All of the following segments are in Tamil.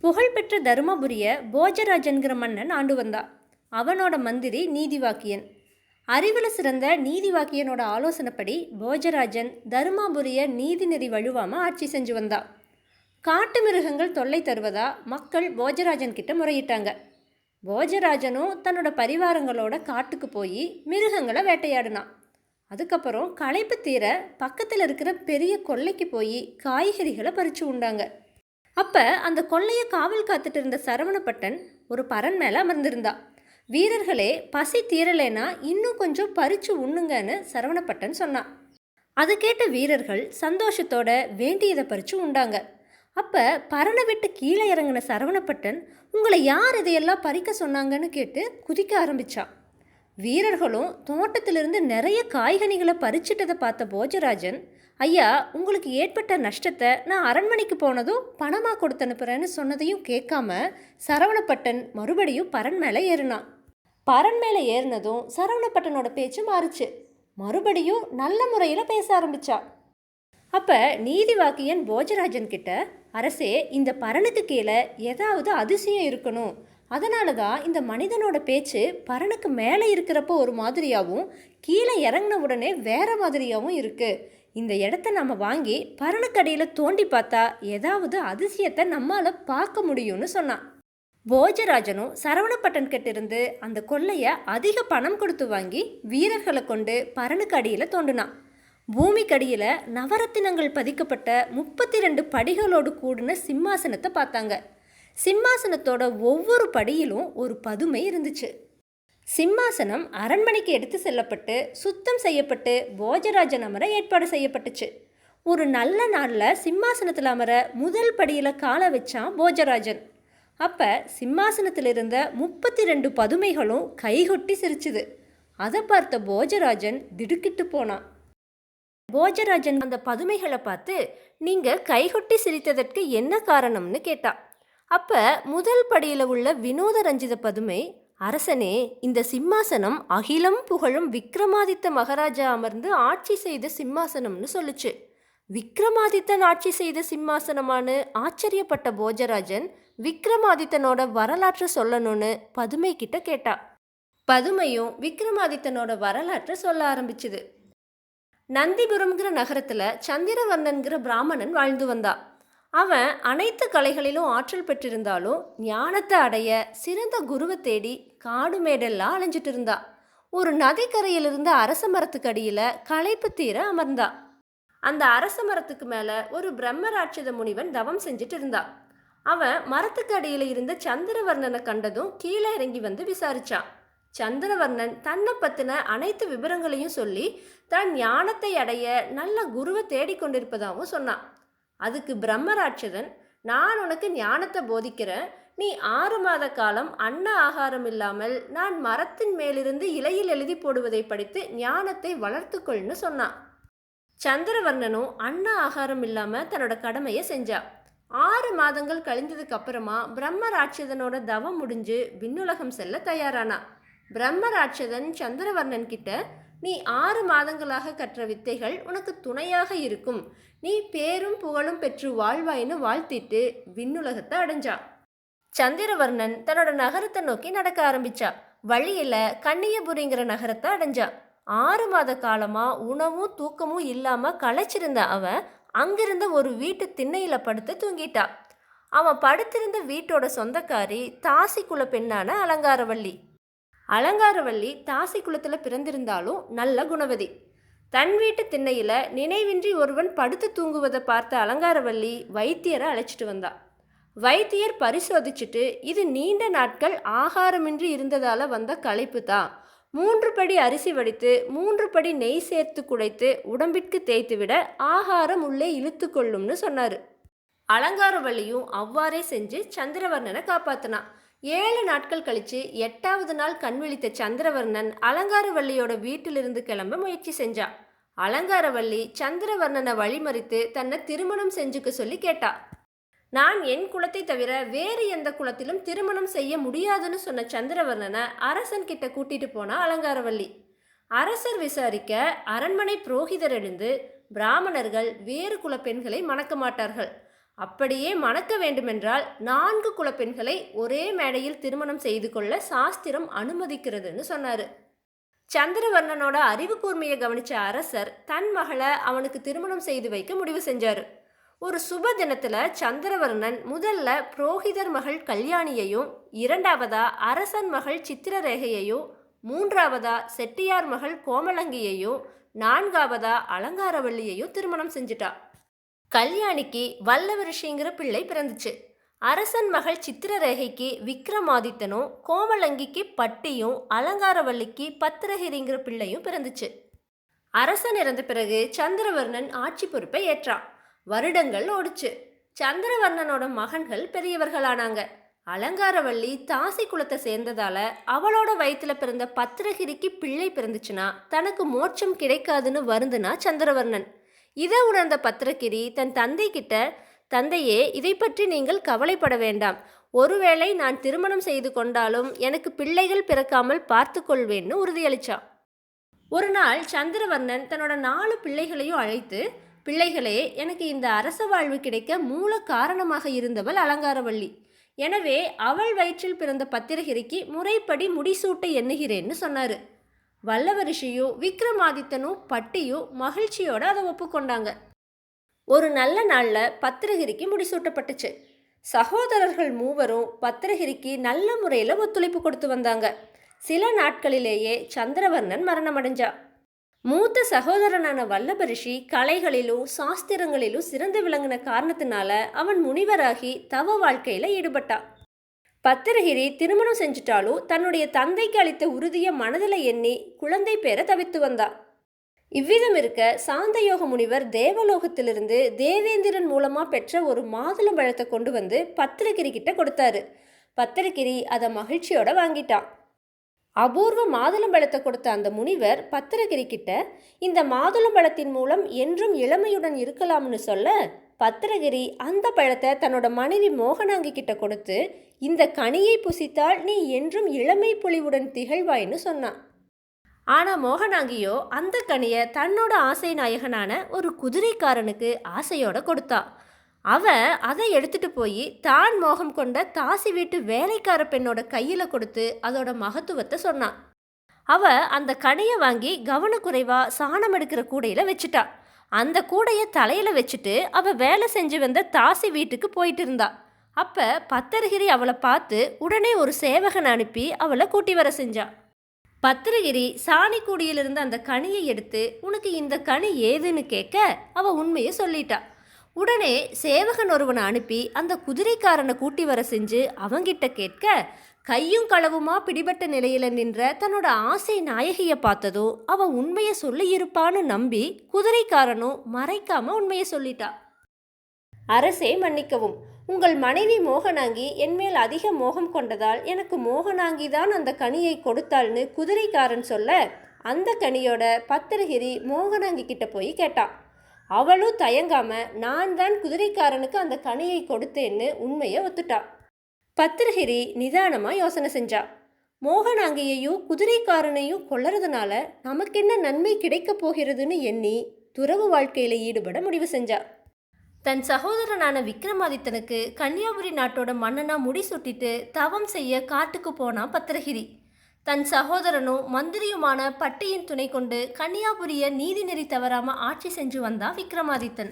புகழ்பெற்ற தருமபுரிய போஜராஜன்கிற மன்னன் ஆண்டு வந்தான். அவனோட மந்திரி நீதிவாக்கியன். அறிவில் சிறந்த நீதிவாக்கியனோட ஆலோசனைப்படி போஜராஜன் தருமாபுரிய நீதிநெறி வழுவாமல் ஆட்சி செஞ்சு வந்தான். காட்டு மிருகங்கள் தொல்லை தருவதா மக்கள் போஜராஜன் கிட்ட முறையிட்டாங்க. போஜராஜனும் தன்னோட பரிவாரங்களோட காட்டுக்கு போய் மிருகங்களை வேட்டையாடினான். அதுக்கப்புறம் களைப்பு தீர பக்கத்தில் இருக்கிற பெரிய கொல்லைக்கு போய் காய்கறிகளை பறித்து உண்டாங்க. அப்போ அந்த கொள்ளையை காவல் காத்துட்டு இருந்த சரவணப்பட்டன் ஒரு பரன் மேலே அமர்ந்திருந்தா. வீரர்களே பசி தீரலைனா இன்னும் கொஞ்சம் பறிச்சு உண்ணுங்கன்னு சரவணப்பட்டன் சொன்னான் அதை கேட்ட வீரர்கள் சந்தோஷத்தோட வேண்டியதை பறிச்சு உண்டாங்க. அப்போ பறனை விட்டு கீழே இறங்கின சரவணப்பட்டன் உங்களை யார் இதையெல்லாம் பறிக்க சொன்னாங்கன்னு கேட்டு குதிக்க ஆரம்பிச்சான் வீரர்களும் தோட்டத்திலிருந்து நிறைய காய்கனிகளை பறிச்சிட்டதை பார்த்த போஜராஜன் ஐயா உங்களுக்கு ஏற்பட்ட நஷ்டத்தை நான் அரண்மனைக்கு போனதும் பணமாக கொடுத்து அனுப்புகிறேன்னு சொன்னதையும் கேட்காம சரவணப்பட்டன் மறுபடியும் பரன் மேலே ஏறினான். பரன் மேலே ஏறினதும் சரவணப்பட்டனோட பேச்சு மாறுச்சு. மறுபடியும் நல்ல முறையில் பேச ஆரம்பிச்சா. அப்போ நீதிவாக்கியன் போஜராஜன் கிட்ட அரசே இந்த பரனுக்கு கீழே ஏதாவது அதிசயம் இருக்கணும். அதனால தான் இந்த மனிதனோட பேச்சு பரனுக்கு மேலே இருக்கிறப்போ ஒரு மாதிரியாகவும் கீழே இறங்கின உடனே வேற மாதிரியாகவும் இருக்குது இந்த இடத்த நம்ம வாங்கி பரனுக்கடியில் தோண்டி பார்த்தா ஏதாவது அதிசயத்தை நம்மால் பார்க்க முடியும்னு சொன்னான். போஜராஜனும் சரவணப்பட்டன் கிட்டிருந்து அந்த கொள்ளையை அதிக பணம் கொடுத்து வாங்கி வீரர்களை கொண்டு பரனுக்கு அடியில் தோண்டினான். பூமிக்கடியில் நவரத்தினங்கள் பதிக்கப்பட்ட முப்பத்தி ரெண்டு படிகளோடு கூடின சிம்மாசனத்தை பார்த்தாங்க. சிம்மாசனத்தோட ஒவ்வொரு படியிலும் ஒரு பதுமை இருந்துச்சு. சிம்மாசனம் அரண்மனைக்கு எடுத்து செல்லப்பட்டு சுத்தம் செய்யப்பட்டு போஜராஜன் அமர ஏற்பாடு செய்யப்பட்டுச்சு. ஒரு நல்ல நாளில் சிம்மாசனத்தில் அமர முதல் படியில் காலை வச்சான் போஜராஜன். அப்போ சிம்மாசனத்தில் இருந்த முப்பத்தி ரெண்டு பதுமைகளும் கைகொட்டி சிரிச்சுது. அதை பார்த்த போஜராஜன் திடுக்கிட்டு போனான். போஜராஜன் அந்த பதுமைகளை பார்த்து நீங்கள் கைகொட்டி சிரித்ததற்கு என்ன காரணம்னு கேட்டா. அப்போ முதல் படியில் உள்ள வினோத ரஞ்சித பதுமை அரசனே இந்த சிம்மாசனம் அகிலம் புகழும் விக்ரமாதித்த மகாராஜா அமர்ந்து ஆட்சி செய்த சிம்மாசனம்னு சொல்லுச்சு. விக்ரமாதித்தன் ஆட்சி செய்த சிம்மாசனமானு ஆச்சரியப்பட்ட போஜராஜன் விக்ரமாதித்தனோட வரலாற்றை சொல்லணும்னு பதுமை கிட்ட. கேட்டா பதுமையும் விக்ரமாதித்தனோட வரலாற்றை சொல்ல ஆரம்பிச்சுது. நந்திபுரம்ங்கிற நகரத்துல சந்திரவர்ணன்கிற பிராமணன் வாழ்ந்து வந்தா. அவன் அனைத்து கலைகளிலும் ஆற்றல் பெற்றிருந்தாலும் ஞானத்தை அடைய சிறந்த குருவை தேடி காடு மேடெல்லாம் அலைஞ்சிட்டு இருந்தா ஒரு நதிக்கரையில் இருந்த அரச மரத்துக்கு அடியில் களைப்பு தீர அமர்ந்தா. அந்த அரச மரத்துக்கு மேலே ஒரு பிரம்மராட்சத முனிவன் தவம் செஞ்சுட்டு இருந்தா அவன் மரத்துக்கு அடியில் இருந்த சந்திரவர்ணனை கண்டதும் கீழே இறங்கி வந்து விசாரிச்சான் சந்திரவர்ணன் தன்னை பற்றின அனைத்து விவரங்களையும் சொல்லி தன் ஞானத்தை அடைய நல்ல குருவை தேடிக்கொண்டிருப்பதாகவும் சொன்னான். அதுக்கு பிரம்மராட்சதன் நான் உனக்கு ஞானத்தை போதிக்கிறேன் நீ ஆறு மாத காலம் அன்ன ஆகாரம் இல்லாமல் நான் மரத்தின் மேலிருந்து இலையில் எழுதி போடுவதை படித்து ஞானத்தை வளர்த்துக்கொள்னு சொன்னான் சந்திரவர்ணனும் அன்ன ஆகாரம் இல்லாமல் தன்னோட கடமையை செஞ்சா. ஆறு மாதங்கள் கழிந்ததுக்கு அப்புறமா பிரம்மராட்சதனோட தவம் முடிஞ்சு விண்ணுலகம் செல்ல தயாரானா. பிரம்மராட்சதன் சந்திரவர்ணன் கிட்ட நீ ஆறு மாதங்களாக கற்ற வித்தைகள் உனக்கு துணையாக இருக்கும். நீ பேரும் புகழும் பெற்று வாழ்வாயின்னு வாழ்த்திட்டு விண்ணுலகத்தை அடைஞ்சா. சந்திரவர்ணன் தன்னோட நகரத்தை நோக்கி நடக்க ஆரம்பிச்சா. வழியில கன்னியபுரிங்கிற நகரத்தை அடைஞ்சா. ஆறு மாத காலமா உணவும் தூக்கமும் இல்லாம களைச்சிருந்த அவன் அங்கிருந்த ஒரு வீட்டு திண்ணையில படுத்து தூங்கிட்டா. அவன் படுத்திருந்த வீட்டோட சொந்தக்காரி தாசிக்குல பெண்ணான அலங்காரவள்ளி. அலங்காரவள்ளி தாசி குளத்தில் பிறந்திருந்தாலும் நல்ல குணவதி. தன் வீட்டு திண்ணையில் நினைவின்றி ஒருவன் படுத்து தூங்குவதை பார்த்த அலங்காரவள்ளி வைத்தியரை அழைச்சிட்டு வந்தா. வைத்தியர் பரிசோதிச்சுட்டு இது நீண்ட நாட்கள் ஆகாரமின்றி இருந்ததால் வந்த களைப்பு தான் மூன்று படி அரிசி வடித்து மூன்று படி நெய் சேர்த்து குடைத்து உடம்பிற்கு தேய்த்துவிட ஆகாரம் உள்ளே இழுத்து கொள்ளும்னு சொன்னார். அலங்காரவள்ளியும் அவ்வாறே செஞ்சு சந்திரவர்ணனை காப்பாத்தினான் ஏழு நாட்கள் கழித்து எட்டாவது நாள் கண் விழித்த சந்திரவர்ணன் அலங்காரவள்ளியோட வீட்டிலிருந்து கிளம்ப முயற்சி செஞ்சான் அலங்காரவள்ளி சந்திரவர்ணனை வழிமறித்து தன்னை திருமணம் செஞ்சுக்க சொல்லி கேட்டா. நான் என் குலத்தை தவிர வேறு எந்த குலத்திலும் திருமணம் செய்ய முடியாதுன்னு சொன்ன சந்திரவர்ணனை அரசன் கிட்ட கூட்டிட்டு போனா அலங்காரவல்லி. அரசர் விசாரிக்க அரண்மனை புரோகிதர் எழுந்து பிராமணர்கள் வேறு குல பெண்களை மணக்க மாட்டார்கள். அப்படியே மணக்க வேண்டுமென்றால் நான்கு குலப்பெண்களை ஒரே மேடையில் திருமணம் செய்து கொள்ள சாஸ்திரம் அனுமதிக்கிறதுன்னு சொன்னாரு. சந்திரவர்ணனோட அறிவு கூர்மையை கவனிச்ச அரசர் தன் மகளை அவனுக்கு திருமணம் செய்து வைக்க முடிவு செஞ்சாரு. ஒரு சுப தினத்தில் சந்திரவர்ணன் முதல்ல புரோகிதர் மகள் கல்யாணியையும் இரண்டாவதா அரசன் மகள் சித்திரரேகையையும் மூன்றாவதா செட்டியார் மகள் கோமலங்கியையும் நான்காவதா அலங்காரவள்ளியையும் திருமணம் செஞ்சிட்டா. கல்யாணிக்கு வல்லவரிஷிங்கிற பிள்ளை பிறந்துச்சு. அரசன் மகள் சித்திரரேகைக்கு விக்ரமாதித்தனும் கோமலங்கிக்கு பட்டியும் அலங்காரவள்ளிக்கு பத்திரகிரிங்கிற பிள்ளையும் பிறந்துச்சு. அரசன் இறந்த பிறகு சந்திரவர்ணன் ஆட்சி பொறுப்பை ஏற்றான். வருடங்கள் ஓடுச்சு. சந்திரவர்ணனோட மகன்கள் பெரியவர்களானாங்க. அலங்காரவள்ளி தாசி குலத்தை சேர்ந்ததால அவளோட வயிற்றுல பிறந்த பத்திரகிரிக்கு பிள்ளை பிறந்துச்சுன்னா தனக்கு மோட்சம் கிடைக்காதுன்னு வருந்துனா சந்திரவர்ணன். இதை உணர்ந்த பத்திரகிரி தன் தந்தை கிட்ட தந்தையே இதை பற்றி நீங்கள் கவலைப்பட வேண்டாம். ஒருவேளை நான் திருமணம் செய்து கொண்டாலும் எனக்கு பிள்ளைகள் பிறக்காமல் பார்த்து கொள்வேன்னு உறுதியளிச்சான். ஒரு நாள் சந்திரவர்ணன் தன்னோட நாலு பிள்ளைகளையும் அழைத்து பிள்ளைகளே எனக்கு இந்த அரச வாழ்வு கிடைக்க மூல காரணமாக இருந்தவள் அலங்காரவள்ளி. எனவே அவள் வயிற்றில் பிறந்த பத்திரகிரிக்கு முறைப்படி முடிசூட்ட எண்ணுகிறேன்னு சொன்னார். வல்லவரிஷியும் விக்ரமாதித்தனும் பட்டியும் மகிழ்ச்சியோடு அதை ஒப்புக்கொண்டாங்க. ஒரு நல்ல நாளில் பத்திரகிரிக்கு முடிசூட்டப்பட்டுச்சு. சகோதரர்கள் மூவரும் பத்திரகிரிக்கு நல்ல முறையில் ஒத்துழைப்பு கொடுத்து வந்தாங்க. சில நாட்களிலேயே சந்திரவர்ணன் மரணமடைஞ்சான் மூத்த சகோதரனான வல்லபரிஷி கலைகளிலும் சாஸ்திரங்களிலும் சிறந்து விளங்கின காரணத்தினால அவன் முனிவராகி தவ வாழ்க்கையில் ஈடுபட்டான் பத்திரகிரி திருமணம் செஞ்சுட்டாலும் தன்னுடைய தந்தைக்கு அளித்த உறுதிய மனதில் எண்ணி குழந்தை பேர தவித்து வந்தா. இவ்விதம் இருக்க சாந்தயோக முனிவர் தேவலோகத்திலிருந்து தேவேந்திரன் மூலமா பெற்ற ஒரு மாதுளம் பழத்தை கொண்டு வந்து பத்திரகிரி கிட்ட கொடுத்தாரு. பத்திரகிரி அதை மகிழ்ச்சியோட வாங்கிட்டான் அபூர்வ மாதுளம்பழத்தை கொடுத்த அந்த முனிவர் பத்திரகிரி கிட்ட இந்த மாதுளம்பழத்தின் மூலம் என்றும் இளமையுடன் இருக்கலாம்னு சொல்ல பத்திரகிரி அந்த பழத்தை தன்னோட மனைவி மோகனாங்கி கிட்ட கொடுத்து இந்த கனியை புசித்தால் நீ என்றும் இளமை பொலிவுடன் திகழ்வாய்னு சொன்னான். ஆனால் மோகனாங்கியோ அந்த கனியை தன்னோட ஆசை நாயகனான ஒரு குதிரைக்காரனுக்கு ஆசையோட கொடுத்தா. அவ அதை எடுத்துட்டு போய் தான் மோகம் கொண்ட தாசி வீட்டு வேலைக்கார பெண்ணோட கையில் கொடுத்து அதோட மகத்துவத்தை சொன்னான். அவ அந்த கடையை வாங்கி கவனக்குறைவா சாணம் எடுக்கிற கூடையில் வச்சுட்டா. அந்த கூடையை தலையில் வச்சுட்டு அவ வேலை செஞ்சு வந்த தாசி வீட்டுக்கு போயிட்டு இருந்தா. அப்போ பத்திரகிரி அவளை பார்த்து உடனே ஒரு சேவகன் அனுப்பி அவளை கூட்டி வர செஞ்சா. பத்திரகிரி சாணிக்கூடியிலிருந்து அந்த கனியை எடுத்து உனக்கு இந்த கனி ஏதுன்னு கேட்க? அவ உண்மையை சொல்லிட்டா. உடனே சேவகன் ஒருவனை அனுப்பி அந்த குதிரைக்காரனை கூட்டி வர செஞ்சு அவங்கிட்ட கேட்க கையும் களவுமா பிடிபட்ட நிலையில நின்ற தன்னோட ஆசை நாயகியை பார்த்ததும் அவன் உண்மையை சொல்லி இருப்பான்னு நம்பி குதிரைக்காரனும் மறைக்காம உண்மையை சொல்லிட்டா. அரசே மன்னிக்கவும் உங்கள் மனைவி மோகனாங்கி என்மேல் அதிக மோகம் கொண்டதால் எனக்கு மோகனாங்கி தான் அந்த கனியை கொடுத்தாள்னு குதிரைக்காரன் சொல்ல அந்த கனியோட பத்திரகிரி மோகனாங்கி கிட்ட போய் கேட்டான். அவளும் தயங்காம நான் தான் குதிரைக்காரனுக்கு அந்த கனியை கொடுத்தேன்னு உண்மையை ஒத்துட்டா? பத்திரகிரி நிதானமா யோசனை செஞ்சா. மோகனாங்கியையும் குதிரைக்காரனையும் கொல்லறதுனால நமக்கு என்ன நன்மை கிடைக்கப் போகிறதுன்னு எண்ணி துறவு வாழ்க்கையில ஈடுபட முடிவு செஞ்சா. தன் சகோதரனான விக்ரமாதித்தனுக்கு கன்னியாகுமரி நாட்டோட மன்னனா முடிசூட்டிட்டு தவம் செய்ய காட்டுக்கு போனான் பத்திரகிரி. தன் சகோதரனும் மந்திரியுமான பட்டியின் துணை கொண்டு கன்னியாபுரிய நீதிநெறி தவறாம ஆட்சி செஞ்சு வந்தா விக்ரமாதித்தன்.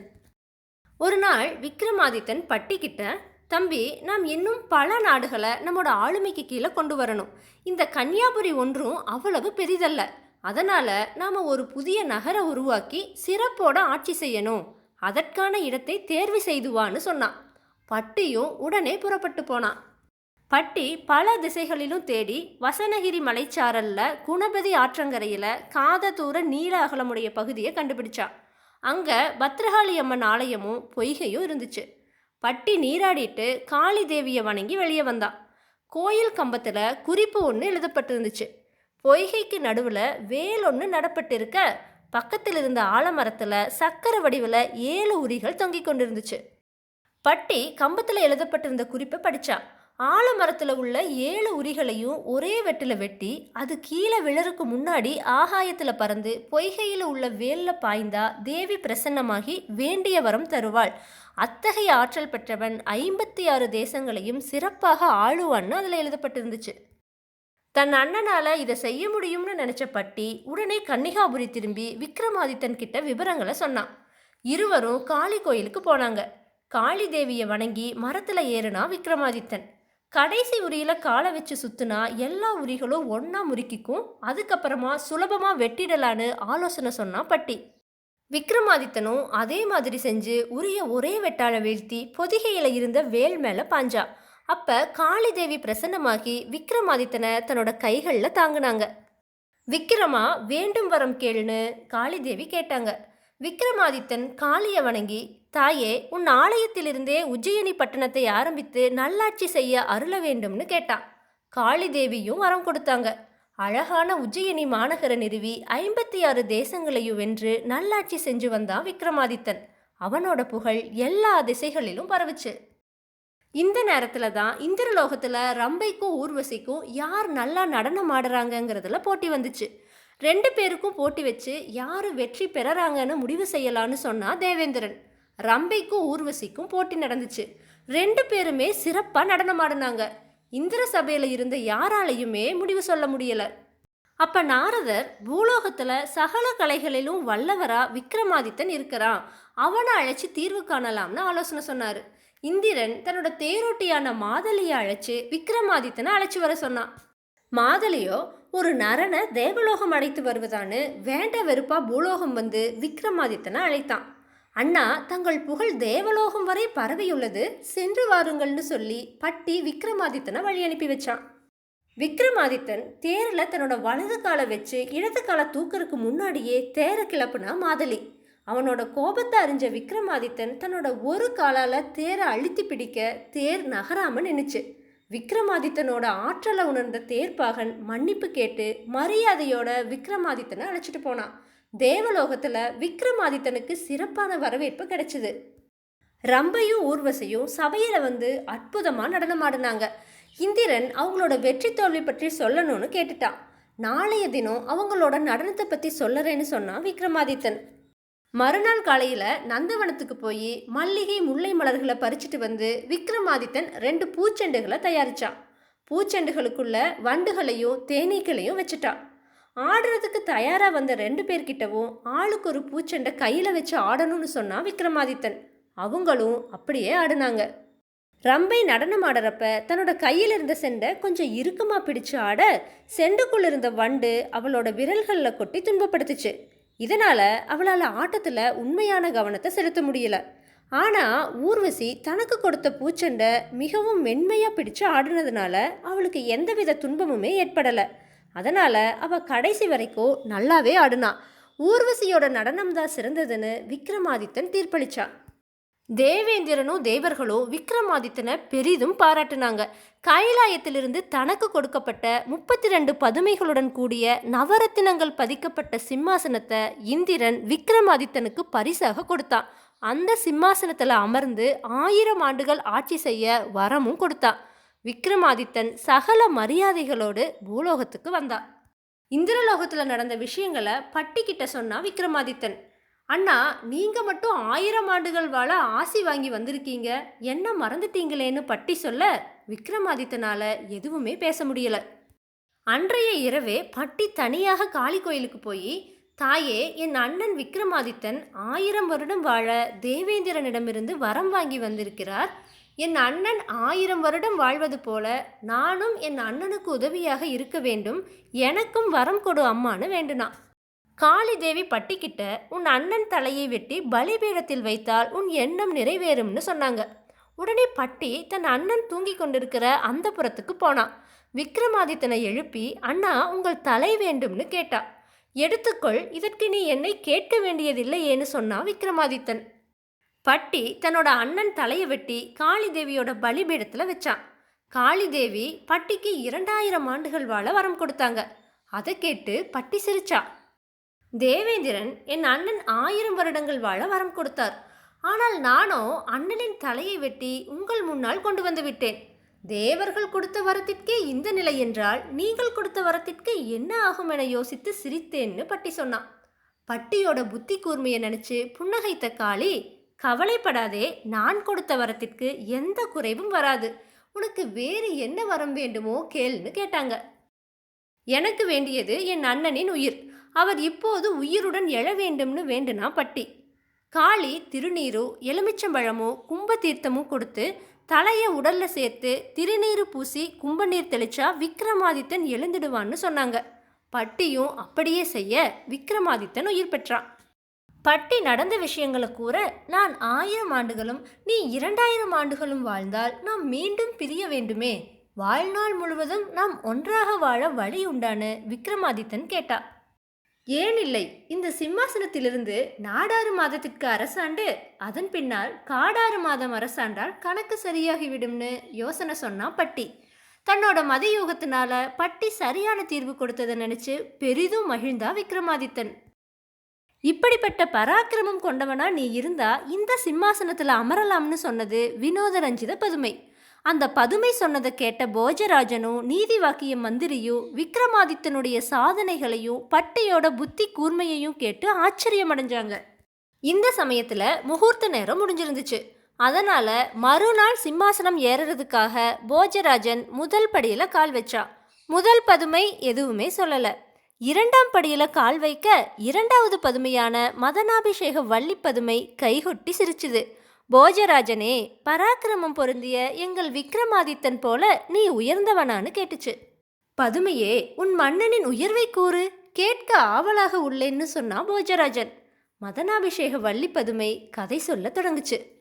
ஒரு நாள் விக்ரமாதித்தன் பட்டி கிட்ட தம்பி நாம் இன்னும் பல நாடுகளை நம்மோட ஆளுமைக்கு கீழே கொண்டு வரணும். இந்த கன்னியாபுரி ஒன்றும் அவ்வளவு பெரிதல்ல. அதனால நாம ஒரு புதிய நகரை உருவாக்கி சிறப்போட ஆட்சி செய்யணும். அதற்கான இடத்தை தேர்வு செய்துவான்னு சொன்னான். பட்டியும் உடனே புறப்பட்டு போனான். பட்டி பல திசைகளிலும் தேடி வசனகிரி மலைச்சாரல்ல குணபதி ஆற்றங்கரையில் காத தூர நீல அகலமுடைய பகுதியை கண்டுபிடிச்சா. அங்கே பத்ரகாளி அம்மன் ஆலயமும் பொய்கையும் இருந்துச்சு. பட்டி நீராடிட்டு காளி தேவியை வணங்கி வெளியே வந்தான் கோயில் கம்பத்தில் குறிப்பு ஒன்று எழுதப்பட்டிருந்துச்சு. பொய்கைக்கு நடுவில் வேல் ஒன்று நடப்பட்டிருக்க பக்கத்தில் இருந்த ஆலமரத்தில் சக்கர வடிவில் ஏழு உரிகள் தொங்கிக் கொண்டிருந்துச்சு. பட்டி கம்பத்தில் எழுதப்பட்டிருந்த குறிப்பை படித்தான் ஆலமரத்தில் உள்ள ஏழு உரிகளையும் ஒரே வெட்டில் வெட்டி அது கீழே விழருக்கு முன்னாடி ஆகாயத்தில் பறந்து பொய்கையில் உள்ள வேலில் பாய்ந்தா தேவி பிரசன்னமாகி வேண்டிய வரம் தருவாள். அத்தகைய ஆற்றல் பெற்றவன் ஐம்பத்தி ஆறு தேசங்களையும் சிறப்பாக ஆளுவான்னு அதில் எழுதப்பட்டிருந்துச்சு. தன் அண்ணனால் இதை செய்ய முடியும்னு நினச்ச பட்டி உடனே கன்னிகாபுரி திரும்பி விக்ரமாதித்தன் கிட்ட விவரங்களை சொன்னான். இருவரும் காளி கோயிலுக்கு போனாங்க. காளி தேவியை வணங்கி மரத்தில் ஏறுனா விக்ரமாதித்தன். கடைசி உரியில் காலை வச்சு சுற்றுனா எல்லா உரிகளும் ஒன்றா முறுக்கிக்கும். அதுக்கப்புறமா சுலபமாக வெட்டிடலான்னு ஆலோசனை சொன்னான் பட்டி. விக்ரமாதித்தனும் அதே மாதிரி செஞ்சு உரிய ஒரே வெட்டால வீழ்த்தி பொதிகையில் இருந்த வேல் மேலே பாஞ்சா. அப்போ காளிதேவி பிரசன்னமாகி விக்ரமாதித்தனை தன்னோட கைகளில் தாங்கினாங்க. விக்ரமா வேண்டும் வரம் கேளுன்னு காளிதேவி கேட்டாங்க. விக்ரமாதித்தன் காளியை வணங்கி தாயே உன் ஆலயத்திலிருந்தே உஜ்ஜயினி பட்டணத்தை ஆரம்பித்து நல்லாட்சி செய்ய அருள வேண்டும்னு கேட்டான். காளி தேவியும் வரம் கொடுத்தாங்க. அழகான உஜ்ஜயினி மாநகர நிறுவி ஐம்பத்தி ஆறு தேசங்களையும் வென்று நல்லாட்சி செஞ்சு வந்தான் விக்ரமாதித்தன் அவனோட புகழ் எல்லா திசைகளிலும் பரவுச்சு. இந்த நேரத்துல தான் இந்திரலோகத்துல ரம்பைக்கும் ஊர்வசிக்கும் யார் நல்லா நடனம் ஆடுறாங்கங்கிறதுல போட்டி வந்துச்சு. ரெண்டு பேருக்கும் போட்டி வச்சு யார் வெற்றி பெறறாங்கன்னு முடிவு செய்யலான்னு சொன்னா தேவேந்திரன். ரம்பைக்கும் ஊர்வசிக்கும் போட்டி நடந்துச்சு. ரெண்டு பேருமே சிறப்பாக நடனமாடினாங்க இந்திர சபையில் இருந்த யாராலையுமே முடிவு சொல்ல முடியலை. அப்ப நாரதர் பூலோகத்துல சகல கலைகளிலும் வல்லவரா விக்ரமாதித்தன் இருக்கிறான். அவனை அழைச்சி தீர்வு காணலாம்னு ஆலோசனை சொன்னாரு. இந்திரன் தன்னோட தேரோட்டியான மாதலியை அழைச்சு விக்ரமாதித்தனை அழைச்சி வர சொன்னான். மாதலியோ ஒரு நரனை தேவலோகம் அழைத்து வருவதான்னு வேண்ட வெறுப்பா பூலோகம் வந்து விக்ரமாதித்தனை அழைத்தான். அண்ணா தங்கள் புகழ் தேவலோகம் வரை பரவியுள்ளது சென்று வாருங்கள்னு சொல்லி பட்டி விக்ரமாதித்தனை வழி அனுப்பி வச்சான். விக்ரமாதித்தன் தேரில் தன்னோட வலது காலை வச்சு இடது காலை தூக்கறதுக்கு முன்னாடியே தேரை கிளப்புனா மாதலி. அவனோட கோபத்தை அறிஞ்ச விக்ரமாதித்தன் தன்னோட ஒரு காலால் தேரை அழுத்தி பிடிக்க தேர் நகராம நின்னுச்சு. விக்ரமாதித்தனோட ஆற்றலை உணர்ந்த தேர்ப்பாகன் மன்னிப்பு கேட்டு மரியாதையோட விக்ரமாதித்தனை அழைச்சிட்டு போனான். தேவலோகத்துல விக்ரமாதித்தனுக்கு சிறப்பான வரவேற்பு கிடைச்சது. ரம்பையும் ஊர்வசையும் சபையில வந்து அற்புதமா நடனமாடினாங்க. இந்திரன் அவங்களோட வெற்றி தோல்வி பற்றி சொல்லணும்னு கேட்டுட்டான். நாளைய தினம் அவங்களோட நடனத்தை பற்றி சொல்லறேன்னு சொன்னான் விக்ரமாதித்தன். மறுநாள் காலையில் நந்தவனத்துக்கு போய் மல்லிகை முல்லை மலர்களை பறிச்சுட்டு வந்து விக்ரமாதித்தன் ரெண்டு பூச்செண்டுகளை தயாரிச்சான். பூச்செண்டுகளுக்குள்ள வண்டுகளையும் தேனீக்களையும் வச்சுட்டான் ஆடுறதுக்கு தயாராக வந்த ரெண்டு பேர்கிட்டவும் ஆளுக்கு ஒரு பூச்செண்டை கையில் வச்சு ஆடணும்னு சொன்னான் விக்ரமாதித்தன். அவங்களும் அப்படியே ஆடினாங்க. ரம்பை நடனம் ஆடுறப்ப தன்னோட கையில் இருந்த செண்டை கொஞ்சம் இறுக்கமாக பிடிச்சு ஆட செண்டுக்குள்ள இருந்த வண்டு அவளோட விரல்களில் கொட்டி துன்பப்படுத்துச்சு. இதனால் அவளால் ஆட்டத்தில் உண்மையான கவனத்தை செலுத்த முடியல. ஆனால் ஊர்வசி தனக்கு கொடுத்த பூச்செண்டை மிகவும் மென்மையாக பிடிச்சு ஆடினதுனால அவளுக்கு எந்தவித துன்பமுமே ஏற்படலை. அதனால் அவள் கடைசி வரைக்கும் நல்லாவே ஆடுனா. ஊர்வசியோட நடனம் தான் சிறந்ததுன்னு விக்ரமாதித்தன் தீர்ப்பளித்தான் தேவேந்திரனும் தேவர்களும் விக்ரமாதித்தனை பெரிதும் பாராட்டினாங்க. கைலாயத்திலிருந்து தனக்கு கொடுக்கப்பட்ட முப்பத்தி ரெண்டு பதுமைகளுடன் கூடிய நவரத்தினங்கள் பதிக்கப்பட்ட சிம்மாசனத்தை இந்திரன் விக்ரமாதித்தனுக்கு பரிசாக கொடுத்தான். அந்த சிம்மாசனத்தில் அமர்ந்து ஆயிரம் ஆண்டுகள் ஆட்சி செய்ய வரமும் கொடுத்தான். விக்ரமாதித்தன் சகல மரியாதைகளோடு பூலோகத்துக்கு வந்தான். இந்திரலோகத்தில் நடந்த விஷயங்களை பட்டிக்கிட்ட சொன்னா விக்ரமாதித்தன். அண்ணா நீங்க மட்டும் ஆயிரம் ஆண்டுகள் வாழ ஆசி வாங்கி வந்திருக்கீங்க. என்ன மறந்துட்டீங்களேன்னு பட்டி சொல்ல விக்ரமாதித்தனால எதுவுமே பேச முடியல. அன்றைய இரவே பட்டி தனியாக காளி கோயிலுக்கு போய் தாயே என் அண்ணன் விக்ரமாதித்தன் ஆயிரம் வருடம் வாழ தேவேந்திரனிடமிருந்து வரம் வாங்கி வந்திருக்கிறார். என் அண்ணன் ஆயிரம் வருடம் வாழ்வது போல நானும் என் அண்ணனுக்கு உதவியாக இருக்க வேண்டும். எனக்கும் வரம் கொடு அம்மான்னு வேண்டுனா காளிதேவி பட்டிக்கிட்ட உன் அண்ணன் தலையை வெட்டி பலிபீடத்தில் வைத்தால் உன் எண்ணம் நிறைவேறும்னு சொன்னாங்க. உடனே பட்டி தன் அண்ணன் தூங்கி கொண்டிருக்கிற அந்த புறத்துக்கு போனான். விக்ரமாதித்தனை எழுப்பி அண்ணா உங்கள் தலை வேண்டும்னு கேட்டா. எடுத்துக்கொள் இதற்கு நீ என்னை கேட்க வேண்டியதில்லையேன்னு சொன்னா விக்ரமாதித்தன். பட்டி தன்னோட அண்ணன் தலையை வெட்டி காளிதேவியோட பலிபீடத்தில் வச்சான். காளிதேவி பட்டிக்கு இரண்டாயிரம் ஆண்டுகள் வாழ வரம் கொடுத்தாங்க. அதை கேட்டு பட்டி சிரிச்சா. தேவேந்திரன் என் அண்ணன் ஆயிரம் வருடங்கள் வாழ வரம் கொடுத்தார். ஆனால் நானோ அண்ணனின் தலையை வெட்டி உங்கள் முன்னால் கொண்டு வந்து விட்டேன். தேவர்கள் கொடுத்த வரத்திற்கே இந்த நிலை என்றால் நீங்கள் கொடுத்த வரத்திற்கு என்ன ஆகும் என யோசித்து சிரித்தேன்னு பட்டி சொன்னான். பட்டியோட புத்தி கூர்மையை நினைச்சு புன்னகைத்த காளி கவலைப்படாதே நான் கொடுத்த வரத்திற்கு எந்த குறைவும் வராது. உனக்கு வேறு என்ன வரம் வேண்டுமோ கேள்னு கேட்டாங்க. எனக்கு வேண்டியது என் அண்ணனின் உயிர். அவர் இப்போது உயிருடன் எழ வேண்டும்னு வேண்டுனா பட்டி. காளி திருநீரோ எலுமிச்சம்பழமோ கும்ப தீர்த்தமும் கொடுத்து தலையை உடல்ல சேர்த்து திருநீர் பூசி கும்பநீர் தெளிச்சா விக்ரமாதித்தன் எழுந்துடுவான்னு சொன்னாங்க. பட்டியும் அப்படியே செய்ய விக்ரமாதித்தன் உயிர் பெற்றான் பட்டி நடந்த விஷயங்களை கூற நான் ஆயிரம் ஆண்டுகளும் நீ இரண்டாயிரம் ஆண்டுகளும் வாழ்ந்தால் நாம் மீண்டும் பிரிய வேண்டுமே. வாழ்நாள் முழுவதும் நாம் ஒன்றாக வாழ வழி உண்டானு விக்ரமாதித்தன் கேட்டா. ஏன் இல்லை? இந்த சிம்மாசனத்திலிருந்து நாடாறு மாதத்திற்கு அரசாண்டு அதன் பின்னால் காடாறு மாதம் அரசாண்டால் கணக்கு சரியாகிவிடும்னு யோசனை சொன்னா பட்டி. தன்னோட மதியூகத்தினால பட்டி சரியான தீர்வு கொடுத்ததை நினைச்சு பெரிதும் மகிழ்ந்தா விக்ரமாதித்தன். இப்படிப்பட்ட பராக்கிரமம் கொண்டவனா நீ இருந்தா இந்த சிம்மாசனத்துல அமரலாம்னு சொன்னது வினோத ரஞ்சித பதுமை. அந்த பதுமை சொன்னதை கேட்ட போஜராஜனும் நீதி வாக்கிய மந்திரியும் விக்ரமாதித்தனுடைய சாதனைகளையும் பட்டையோட புத்தி கூர்மையையும் கேட்டு ஆச்சரியமடைஞ்சாங்க. இந்த சமயத்துல முகூர்த்த நேரம் முடிஞ்சிருந்துச்சு. அதனால மறுநாள் சிம்மாசனம் ஏறுறதுக்காக போஜராஜன் முதல் படியில கால் வச்சா. முதல் பதுமை எதுவுமே சொல்லல. இரண்டாம் படியில கால் வைக்க இரண்டாவது பதுமையான மதனாபிஷேக வள்ளி பதுமை கைகொட்டி சிரிச்சுது. போஜராஜனே பராக்கிரமம் பொருந்திய எங்கள் விக்ரமாதித்தன் போல நீ உயர்ந்தவனான்னு கேட்டுச்சு. பதுமையே உன் மன்னனின் உயர்வை கூறு கேட்க ஆவலாக உள்ளேன்னு சொன்னா போஜராஜன். மதனாபிஷேக வள்ளி பதுமை கதை சொல்ல தொடங்குச்சு.